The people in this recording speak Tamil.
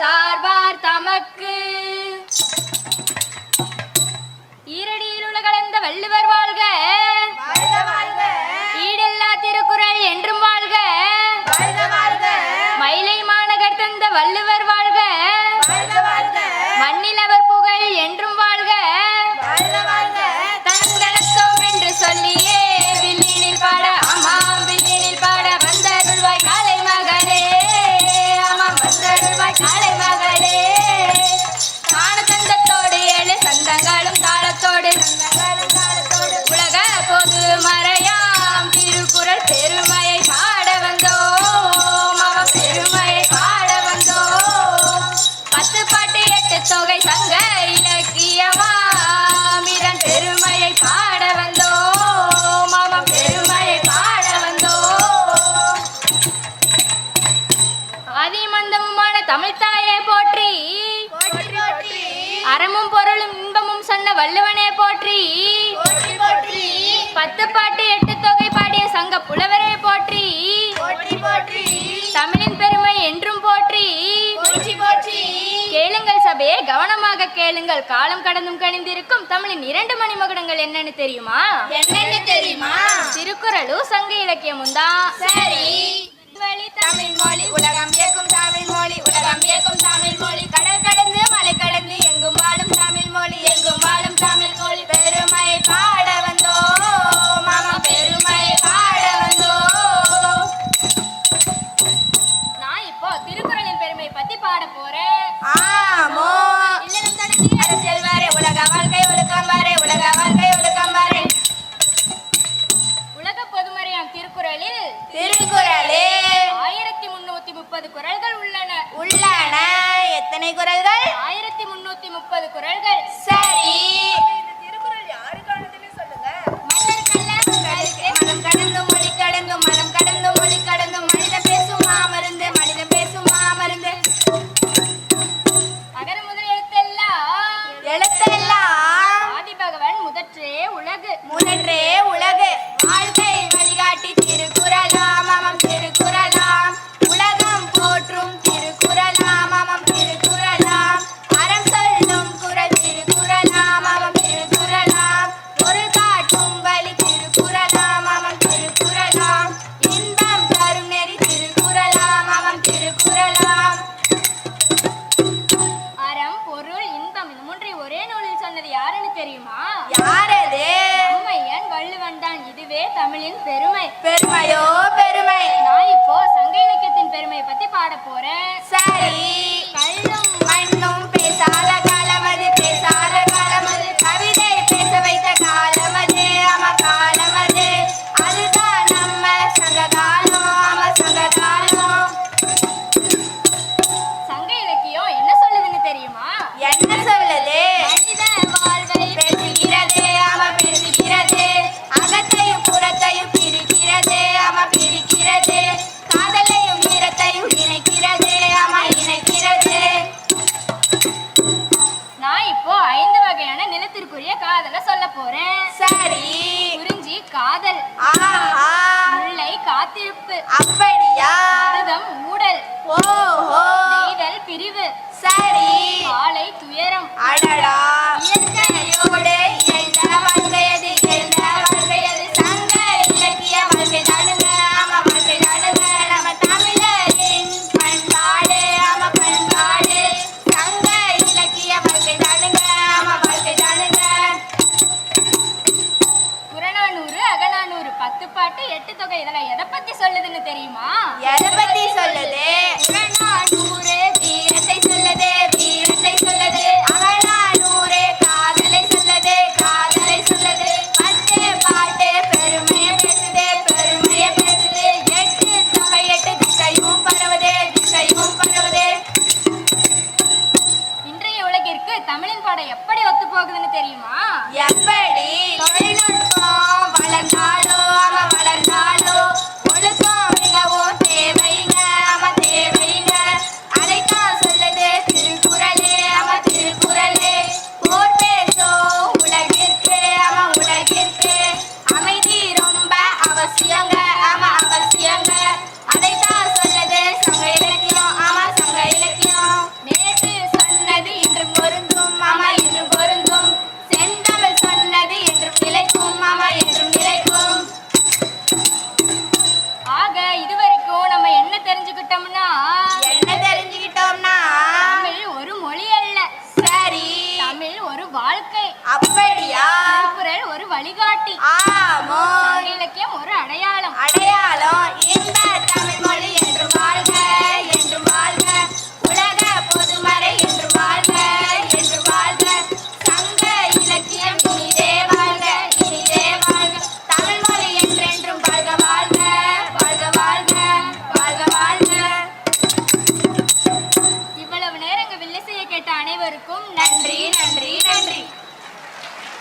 சார்வார் தமக்கு. ஈரடியில் உலகளந்த வள்ளுவர் வாழ்க. ஈடெல்லா திருக்குறள் என்றும் வாழ்க. மயிலை மாநகர் தந்த வள்ளுவர் வாழ்க. அறமும் பொருளும் இன்பமும் சொன்ன வள்ளுவனே போற்றி. பத்து பாட்டு எட்டு தொகை பாடிய சங்க புலவரே போற்றி. தமிழின் பெருமை என்றும் போற்றி. கேளுங்கள் சபையே கவனமாக கேளுங்கள். காலம் கடந்தும் கணிந்திருக்கும் தமிழின் இரண்டு மணிமகுடங்கள் என்னன்னு தெரியுமா? என்னென்ன தெரியுமா? திருக்குறளும் சங்க இலக்கியமும் தான். தமிழ் மொழி உலகம் இயக்கும் குறள்கள் உள்ளன. உள்ளன. எத்தனை குரல்கள்? ஆயிரத்தி முன்னூத்தி முப்பது குறள்கள் சரி. திருக்குறள் யாருக்கானதுன்னு சொல்லுங்க? மனம் கடந்து மொழி கடந்து மனம் கடந்து மொழி கடந்து மனித பேசும் மாமருந்து மனித பேசும் மாமருந்து. அகர முதல் எழுத்தெல்லாம் எழுத்தெல்லாம் ஆதி பகவன் முதற்றே உலகு. முதன்றே நிலத்திற்குரிய காதலை சொல்ல போறேன். சரி. குறிஞ்சி காதல். ஆஹா. முல்லை காத்திருப்பு. அப்படியா? மருதம் ஊடல் பாட்டு எட்டு தொகை. இதெல்லாம் எதை பத்தி சொல்லுதுன்னு தெரியுமா? எதை பத்தி சொல்லுது? புறநானூறு வீரத்தை சொல்லுது வீரத்தை சொல்லுது. அகநானூறு காதலை சொல்லுது காதலை சொல்லுது. பத்து பாட்டு பெருமையை பேசுது பெருமையை பேசுது. எட்டு தொகை எட்டு திசையும் பரவுது திசையும் பரவுது. இன்றைய உலகிற்கு தமிழின் பாடம் எப்படி ஒத்து போகுதுன்னு தெரியுமா? எப்படி? வழிகாட்டி. இலக்கியம் ஒரு அடையாளம்.